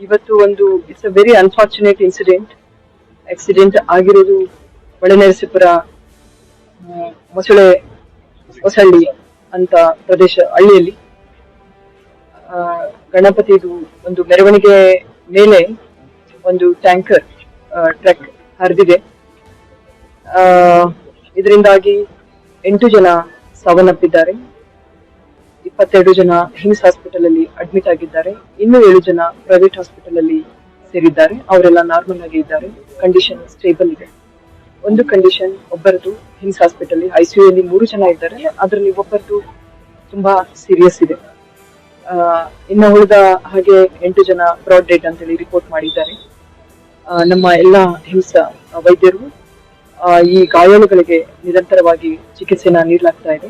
ಇವತ್ತು ಒಂದು it's a very unfortunate incident accident ಆಗಿರೋದು ಒಳನರಸೀಪುರ ಮೊಸಳೆ ಹೊಸಳ್ಳಿ ಅಂತ ಪ್ರದೇಶ, ಹಳ್ಳಿಯಲ್ಲಿ. ಗಣಪತಿದು ಒಂದು ಮೆರವಣಿಗೆ ಮೇಲೆ ಒಂದು ಟ್ಯಾಂಕರ್ ಟ್ರಕ್ ಹರಿದಿದೆ. ಇದರಿಂದಾಗಿ ಎಂಟು ಜನ ಸಾವನ್ನಪ್ಪಿದ್ದಾರೆ. ಇಪ್ಪತ್ತೆರಡು ಜನ ಹಿಮ್ಸ್ ಹಾಸ್ಪಿಟಲ್ ಅಲ್ಲಿ ಅಡ್ಮಿಟ್ ಆಗಿದ್ದಾರೆ. ಇನ್ನು ಏಳು ಜನ ಪ್ರೈವೇಟ್ ಹಾಸ್ಪಿಟಲ್ ಅಲ್ಲಿ ಸೇರಿದ್ದಾರೆ. ಅವರೆಲ್ಲ ನಾರ್ಮಲ್ ಆಗಿ ಇದ್ದಾರೆ. ಕಂಡೀಷನ್ ಸ್ಟೇಬಲ್ ಇದೆ. ಒಂದು ಕಂಡೀಷನ್ ಒಬ್ಬರದು ಹಿಮ್ಸ್ ಹಾಸ್ಪಿಟಲ್ ಐಸಿಯು ಅಲ್ಲಿ ಮೂರು ಜನ ಇದ್ದಾರೆ. ಅದರಲ್ಲಿ ಒಬ್ಬರದು ತುಂಬಾ ಸೀರಿಯಸ್ ಇದೆ. ಇನ್ನು ಉಳಿದ ಹಾಗೆ ಎಂಟು ಜನ ಬ್ರಾಡ್ ಡೆಡ್ ಅಂತೇಳಿ ರಿಪೋರ್ಟ್ ಮಾಡಿದ್ದಾರೆ. ನಮ್ಮ ಎಲ್ಲ ಹಿಂಸಾ ವೈದ್ಯರು ಈ ಗಾಯಾಳುಗಳಿಗೆ ನಿರಂತರವಾಗಿ ಚಿಕಿತ್ಸೆನ ನೀಡಲಾಗ್ತಾ ಇದೆ.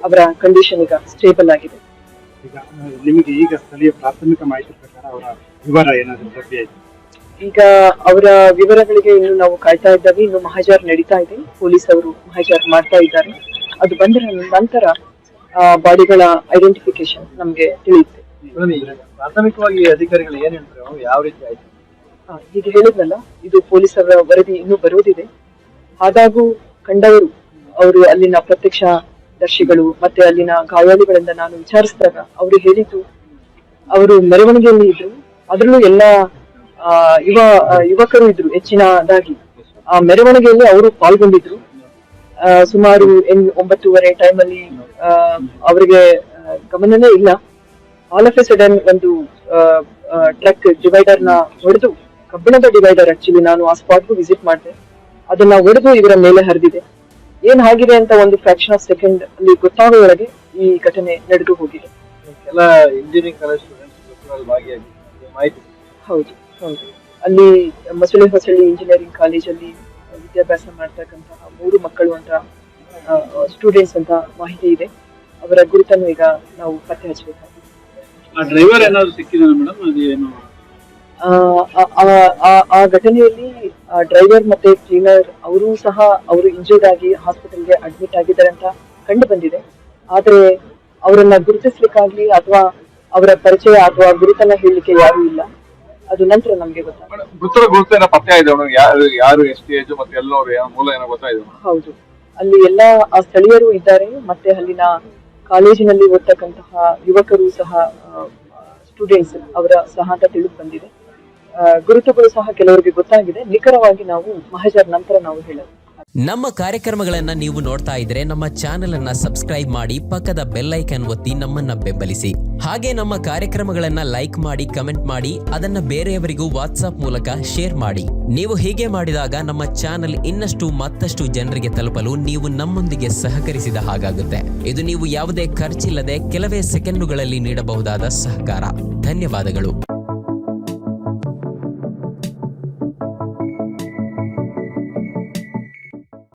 ಅವರ ಕಂಡೀಷನ್ ಈಗ ಸ್ಟೇಬಲ್ ಆಗಿದೆ. ಈಗ ನಿಮಗೆ ಈಗ ಸ್ಥಳೀಯ ಪ್ರಾಥಮಿಕ ಮಾಹಿತಿ ಪ್ರಕಾರ ಅವರ ವಿವರ ಏನಾದರೂ ಲಭ್ಯ ಈಗ ಅವರ ವಿವರಗಳಿಗೆ ಇನ್ನು ನಾವು ಕಾಯ್ತಾ ಇದ್ದಾವೆ. ಇನ್ನು ಮಹಾಜಾರ್ ನಡೀತಾ ಇದೆ. ಪೊಲೀಸ್ ಅವರು ಮಹಾಜಾರ್ ಮಾಡ್ತಾ ಇದ್ದಾರೆ. ಅದು ಬಂದ ನಂತರ ಬಾಡಿಗಳ ಐಡೆಂಟಿಫಿಕೇಶನ್ ನಮಗೆ ತಿಳಿಯುತ್ತೆ. ಪ್ರಾಥಮಿಕವಾಗಿ ಅಧಿಕಾರಿಗಳು ಏನ್ ಹೇಳ್ತಾರೆ? ಯಾವ ರೀತಿ ಆಯ್ತು? ಈಗ ಹೇಳಿದ್ನಲ್ಲ ಇದು ಪೊಲೀಸರ ವರದಿ ಇನ್ನೂ ಬರುವುದಿದೆ. ಆದಾಗೂ ಕಂಡವರು ಅವರು ಅಲ್ಲಿನ ಪ್ರತ್ಯಕ್ಷ ದರ್ಶಿಗಳು ಮತ್ತೆ ಅಲ್ಲಿನ ಗಾಯಾಳುಗಳಿಂದ ನಾನು ವಿಚಾರಿಸಿದಾಗ ಅವರು ಹೇಳಿದ್ದು, ಅವರು ಮೆರವಣಿಗೆಯಲ್ಲಿ ಇದ್ರು ಅದರಲ್ಲೂ ಎಲ್ಲ ಯುವ ಯುವಕರು ಇದ್ರು ಹೆಚ್ಚಿನದಾಗಿ. ಆ ಮೆರವಣಿಗೆಯಲ್ಲಿ ಅವರು ಪಾಲ್ಗೊಂಡಿದ್ರು ಸುಮಾರು ಎಂಟು ಒಂಬತ್ತೂವರೆ ಟೈಮಲ್ಲಿ ಅವರಿಗೆ ಗಮನನೇ ಇಲ್ಲ. ಆಲ್ ಆಫ್ ಎ ಸಡನ್ ಒಂದು ಟ್ರಕ್ ಡಿವೈಡರ್ನ ಹೊಡೆದು, ಕಬ್ಬಿಣದ ಡಿವೈಡರ್ ಆಕ್ಚುಲಿ ನಾನು ಆ ಸ್ಪಾಟ್ಗೂ ವಿಸಿಟ್ ಮಾಡಿದೆ. ಅದನ್ನ ಒಡೆದು ಇವರ ಮೇಲೆ ಹರಿದಿದೆ. ಏನ್ ಆಗಿದೆ ಅಂತ ಒಂದು ಫ್ರಾಕ್ಷನ್ ಆಫ್ ಸೆಕೆಂಡ್ ಅಲ್ಲಿ ಗೊತ್ತಾಗೋದೊಳಗೆ ಈ ಘಟನೆ ನಡೆದು ಹೋಗಿದೆ. ಎಲ್ಲ ಇಂಜಿನಿಯರಿಂಗ್ ಕಾಲೇಜ್ ಸ್ಟೂಡೆಂಟ್ಸ್ ಭಾಗಿಯಾಗಿ ಮಾಹಿತಿ ಹೌದು ಹೌದು. ಅಲ್ಲಿ ಮಸಳೆ ಹೊಸಳ್ಳಿ ಇಂಜಿನಿಯರಿಂಗ್ ಕಾಲೇಜಲ್ಲಿ ವಿದ್ಯಾಭ್ಯಾಸ ಮಾಡ್ತಕ್ಕಂತಹ ಮೂರು ಮಕ್ಕಳು ಅಂತ ಸ್ಟೂಡೆಂಟ್ಸ್ ಅಂತ ಮಾಹಿತಿ ಇದೆ. ಅವರ ಗುರುತನ್ನು ಈಗ ನಾವು ಪತ್ತೆ ಹಚ್ಚಬೇಕಾಗಿದೆ. ಆ ಡ್ರೈವರ್ ಏನಾದ್ರು ಸಿಕ್ಕಿದ ಮೇಡಮ್ ಅದು ಏನು ಆ, ಘಟನೆಯಲ್ಲಿ ಡ್ರೈವರ್ ಮತ್ತೆ ಕ್ಲೀನರ್ ಅವರು ಸಹ ಅವರು ಇಂಜರ್ಡ್ ಆಗಿ ಹಾಸ್ಪಿಟಲ್ಗೆ ಅಡ್ಮಿಟ್ ಆಗಿದ್ದಾರೆ ಅಂತ ಕಂಡು ಬಂದಿದೆ. ಆದರೆ ಅವರನ್ನ ಗುರುತಿಸ್ಲಿಕ್ಕಾಗ್ಲಿ ಅಥವಾ ಅವರ ಪರಿಚಯ ಅಥವಾ ಗುರುತನ್ನ ಹೇಳಲಿಕ್ಕೆ ಯಾರು ಇಲ್ಲ. ಅದು ನಂತರ ನಮ್ಗೆ ಗೊತ್ತಾಗ ಮೃತರ ಗುರುತು ಏನೋ ಪತ್ತೆ ಇದೆ ಯಾರು ಯಾರು ಎಷ್ಟು ಏಜ್ ಮತ್ತೆ ಎಲ್ಲೋರು ಯಾವ ಮೂಲ ಏನೋ ಗೊತ್ತಾಯ್ತು ಹೌದು. ಅಲ್ಲಿ ಎಲ್ಲ ಆ ಸ್ಥಳೀಯರು ಇದ್ದಾರೆ ಮತ್ತೆ ಅಲ್ಲಿನ ಕಾಲೇಜಿನಲ್ಲಿ ಓದ್ತಕ್ಕಂತಹ ಯುವಕರು ಸಹ ಸ್ಟೂಡೆಂಟ್ಸ್ ಅವರ ಸಹ ಅಂತ ತಿಳಿದು ಬಂದಿದೆ. ಗುರುತುಗಳು ಸಹ ಕೆಲವರಿಗೆ ಗೊತ್ತಾಗಿದೆ. ನಿಖರವಾಗಿ ನಾವು ಮಹಜರ್ ನಂತರ ನಾವು ಹೇಳೋದು. ನಮ್ಮ ಕಾರ್ಯಕ್ರಮಗಳನ್ನ ನೀವು ನೋಡ್ತಾ ಇದ್ರೆ ನಮ್ಮ ಚಾನೆಲ್ ಅನ್ನ ಸಬ್ಸ್ಕ್ರೈಬ್ ಮಾಡಿ ಪಕ್ಕದ ಬೆಲ್ಲೈಕನ್ ಒತ್ತಿ ನಮ್ಮನ್ನ ಬೆಂಬಲಿಸಿ. ಹಾಗೆ ನಮ್ಮ ಕಾರ್ಯಕ್ರಮಗಳನ್ನ ಲೈಕ್ ಮಾಡಿ, ಕಮೆಂಟ್ ಮಾಡಿ, ಅದನ್ನ ಬೇರೆಯವರಿಗೂ ವಾಟ್ಸ್ಆಪ್ ಮೂಲಕ ಶೇರ್ ಮಾಡಿ. ನೀವು ಹೀಗೆ ಮಾಡಿದಾಗ ನಮ್ಮ ಚಾನೆಲ್ ಇನ್ನಷ್ಟು ಮತ್ತಷ್ಟು ಜನರಿಗೆ ತಲುಪಲು ನೀವು ನಮ್ಮೊಂದಿಗೆ ಸಹಕರಿಸಿದ ಹಾಗಾಗುತ್ತೆ. ಇದು ನೀವು ಯಾವುದೇ ಖರ್ಚಿಲ್ಲದೆ ಕೆಲವೇ ಸೆಕೆಂಡುಗಳಲ್ಲಿ ನೀಡಬಹುದಾದ ಸಹಕಾರ. ಧನ್ಯವಾದಗಳು.